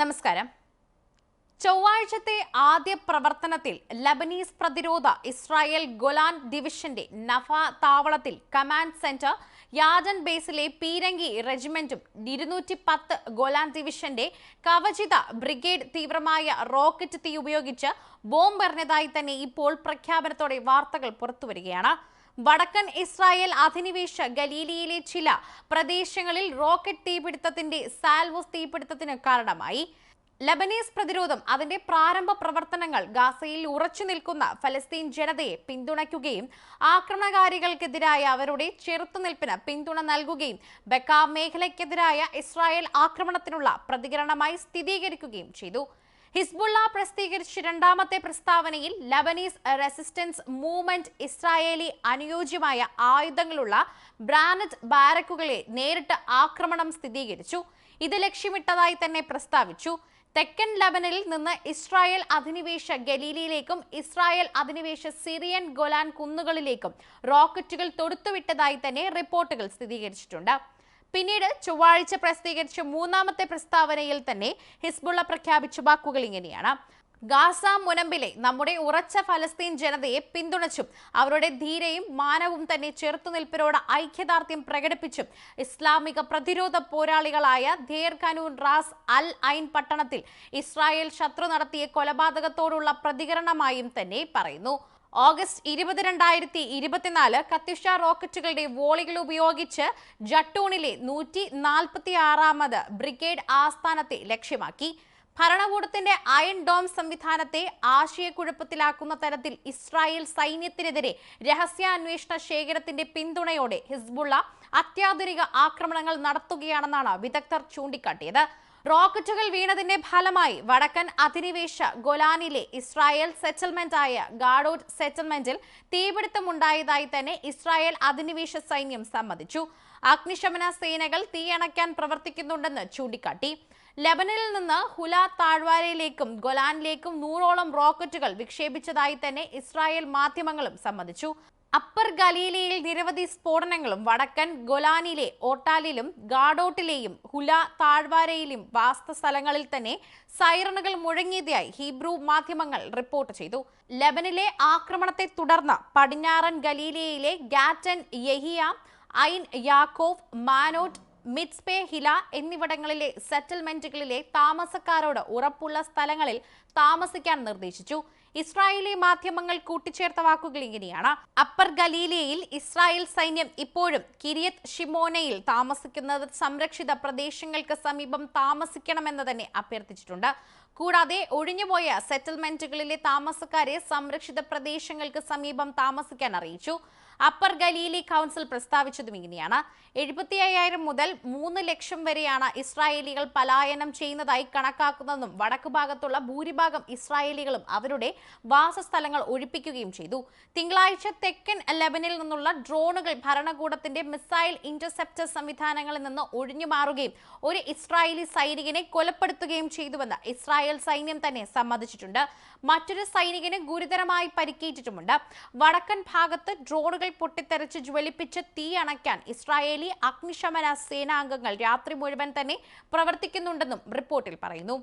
നമസ്കാരം. ചൊവ്വാഴ്ചത്തെ ആദ്യ പ്രവർത്തനത്തിൽ ലബനീസ് പ്രതിരോധ ഇസ്രായേൽ ഗൊലാൻ ഡിവിഷന്റെ നഫ താവളത്തിൽ കമാൻഡ് സെന്റർ യാജൻ ബേസിലെ പീരങ്കി റെജിമെന്റും ഇരുന്നൂറ്റി പത്ത് ഗൊലാൻ ഡിവിഷന്റെ കവചിത ബ്രിഗേഡ് തീവ്രമായ റോക്കറ്റ് തീ ഉപയോഗിച്ച് ബോംബ് എറിഞ്ഞതായി തന്നെ ഇപ്പോൾ പ്രഖ്യാപനത്തോടെ വാർത്തകൾ പുറത്തുവരികയാണ്. വടക്കൻ ഇസ്രായേൽ അധിനിവേശ ഗലീലിയിലെ ചില പ്രദേശങ്ങളിൽ റോക്കറ്റ് തീപിടുത്തത്തിന്റെ സാൽവോസ് തീപിടുത്തത്തിന് കാരണമായി. ലബനീസ് പ്രതിരോധം അതിന്റെ പ്രാരംഭ പ്രവർത്തനങ്ങൾ ഗാസയിൽ ഉറച്ചു നിൽക്കുന്ന ഫലസ്തീൻ ജനതയെ പിന്തുണയ്ക്കുകയും ആക്രമണകാരികൾക്കെതിരായ അവരുടെ ചെറുത്തുനിൽപ്പിന് പിന്തുണ നൽകുകയും ബക്കാ മേഖലയ്ക്കെതിരായ ഇസ്രായേൽ ആക്രമണത്തിനുള്ള പ്രതികരണമായി സ്ഥിരീകരിക്കുകയും ചെയ്തു. ഹിസ്ബുള്ള പ്രസിദ്ധീകരിച്ച രണ്ടാമത്തെ പ്രസ്താവനയിൽ ലബനീസ് റെസിസ്റ്റൻസ് മൂവ്മെന്റ് ഇസ്രായേലി അനുയോജ്യമായ ആയുധങ്ങളുള്ള ബ്രാനറ്റ് ബാരക്കുകളെ നേരിട്ട് ആക്രമണം സ്ഥിരീകരിച്ചു. ഇത് ലക്ഷ്യമിട്ടതായി തന്നെ പ്രസ്താവിച്ചു. തെക്കൻ ലബനിൽ നിന്ന് ഇസ്രായേൽ അധിനിവേശ ഗലീലിയിലേക്കും ഇസ്രായേൽ അധിനിവേശ സിറിയൻ ഗൊലാൻ കുന്നുകളിലേക്കും റോക്കറ്റുകൾ തൊടുത്തുവിട്ടതായി തന്നെ റിപ്പോർട്ടുകൾ സ്ഥിരീകരിച്ചിട്ടുണ്ട്. പിന്നീട് ചൊവ്വാഴ്ച പ്രസിദ്ധീകരിച്ച മൂന്നാമത്തെ പ്രസ്താവനയിൽ തന്നെ ഹിസ്ബുള്ള പ്രഖ്യാപിച്ച വാക്കുകൾ ഇങ്ങനെയാണ്. ഗാസ മുനമ്പിലെ നമ്മുടെ ഉറച്ച ഫലസ്തീൻ ജനതയെ പിന്തുണച്ചും അവരുടെ ധീരയും മാനവും തന്നെ ചെറുത്തുനിൽപ്പിനോട് ഐക്യദാർഢ്യം പ്രകടിപ്പിച്ചും ഇസ്ലാമിക പ്രതിരോധ പോരാളികളായ ധേർ ഖനൂൻ റാസ് അൽ ഐൻ പട്ടണത്തിൽ ഇസ്രായേൽ ശത്രു നടത്തിയ കൊലപാതകത്തോടുള്ള പ്രതികരണമായും തന്നെ പറയുന്നു. ഓഗസ്റ്റ് ഇരുപത് രണ്ടായിരത്തി ഇരുപത്തിനാല് കത്യുഷ റോക്കറ്റുകളുടെ വോളികൾ ഉപയോഗിച്ച് ജട്ടൂണിലെ നൂറ്റി നാൽപ്പത്തി ആറാമത് ബ്രിഗേഡ് ആസ്ഥാനത്തെ ലക്ഷ്യമാക്കി. ഭരണകൂടത്തിന്റെ അയൺ ഡോം സംവിധാനത്തെ ആശയക്കുഴപ്പത്തിലാക്കുന്ന തരത്തിൽ ഇസ്രായേൽ സൈന്യത്തിനെതിരെ രഹസ്യാന്വേഷണ ശേഖരത്തിന്റെ പിന്തുണയോടെ ഹിസ്ബുള്ള അത്യാധുനിക ആക്രമണങ്ങൾ നടത്തുകയാണെന്നാണ് വിദഗ്ധർ ചൂണ്ടിക്കാട്ടിയത്. റോക്കറ്റുകൾ വീണതിന്റെ ഫലമായി വടക്കൻ അധിനിവേശ ഗൊലാനിലെ ഇസ്രായേൽ സെറ്റിൽമെന്റ് ആയ ഗാഡോട്ട് സെറ്റിൽമെന്റിൽ തീപിടുത്തമുണ്ടായതായി തന്നെ ഇസ്രായേൽ അധിനിവേശ സൈന്യം സമ്മതിച്ചു. അഗ്നിശമന സേനകൾ തീയണയ്ക്കാൻ പ്രവർത്തിക്കുന്നുണ്ടെന്ന് ചൂണ്ടിക്കാട്ടി. ലബനിൽ നിന്ന് ഹുല താഴ്വാരയിലേക്കും ഗൊലാനിലേക്കും നൂറോളം റോക്കറ്റുകൾ വിക്ഷേപിച്ചതായി തന്നെ ഇസ്രായേൽ മാധ്യമങ്ങളും സമ്മതിച്ചു. അപ്പർ ഗലീലയിൽ നിരവധി സ്ഫോടനങ്ങളും വടക്കൻ ഗൊലാനിലെ ഓട്ടാലിലും ഗാഡോട്ടിലെയും ഹുല താഴ്വാരയിലും വാസ്തസ്ഥലങ്ങളിൽ തന്നെ സൈറണുകൾ മുഴങ്ങിയതായി ഹീബ്രു മാധ്യമങ്ങൾ റിപ്പോർട്ട് ചെയ്തു. ലബനിലെ ആക്രമണത്തെ തുടർന്ന് പടിഞ്ഞാറൻ ഗലീലയിലെ ഗാറ്റൻ യഹിയ ഐൻ യാക്കോവ് മാനോട്ട് മിറ്റ്സ്പേ ഹില എന്നിവിടങ്ങളിലെ സെറ്റിൽമെന്റുകളിലെ താമസക്കാരോട് ഉറപ്പുള്ള സ്ഥലങ്ങളിൽ താമസിക്കാൻ നിർദ്ദേശിച്ചു. ഇസ്രായേലി മാധ്യമങ്ങൾ കൂട്ടിച്ചേർത്ത വാക്കുകൾ ഇങ്ങനെയാണ്. അപ്പർ ഗലീലയിൽ ഇസ്രായേൽ സൈന്യം ഇപ്പോഴും കിരിയത് ഷിമോനയിൽ താമസിക്കുന്നത് സംരക്ഷിത പ്രദേശങ്ങൾക്ക് സമീപം താമസിക്കണമെന്ന് തന്നെ അഭ്യർത്ഥിച്ചിട്ടുണ്ട്. കൂടാതെ ഒഴിഞ്ഞുപോയ സെറ്റിൽമെന്റുകളിലെ താമസക്കാരെ സംരക്ഷിത പ്രദേശങ്ങൾക്ക് സമീപം താമസിക്കാൻ അറിയിച്ചു. അപ്പർ ഗലീലി കൗൺസിൽ പ്രസ്താവിച്ചതും ഇങ്ങനെയാണ്. എഴുപത്തി അയ്യായിരം മുതൽ മൂന്ന് ലക്ഷം വരെയാണ് ഇസ്രായേലികൾ പലായനം ചെയ്യുന്നതായി കണക്കാക്കുന്നതെന്നും വടക്ക് ഭാഗത്തുള്ള ഭൂരിഭാഗം ഇസ്രായേലികളും അവരുടെ വാസസ്ഥലങ്ങൾ ഒഴിപ്പിക്കുകയും ചെയ്തു. തിങ്കളാഴ്ച തെക്കൻ ലെബനിൽ നിന്നുള്ള ഡ്രോണുകൾ ഭരണകൂടത്തിന്റെ മിസൈൽ ഇന്റർസെപ്റ്റർ സംവിധാനങ്ങളിൽ നിന്ന് ഒഴിഞ്ഞു മാറുകയും ഒരു ഇസ്രായേലി സൈനികനെ കൊലപ്പെടുത്തുകയും ചെയ്തുവെന്ന് ഇസ്രായേൽ സൈന്യം തന്നെ സമ്മതിച്ചിട്ടുണ്ട്. മറ്റൊരു സൈനികന് ഗുരുതരമായി പരിക്കേറ്റിട്ടുമുണ്ട്. വടക്കൻ ഭാഗത്ത് ഡ്രോണുകൾ പൊട്ടിത്തെറിച്ച് ജ്വലിപ്പിച്ച് തീ അണയ്ക്കാൻ ഇസ്രായേലി അഗ്നിശമന സേനാംഗങ്ങൾ രാത്രി മുഴുവൻ തന്നെ പ്രവർത്തിക്കുന്നുണ്ടെന്നും റിപ്പോർട്ടിൽ പറയുന്നു.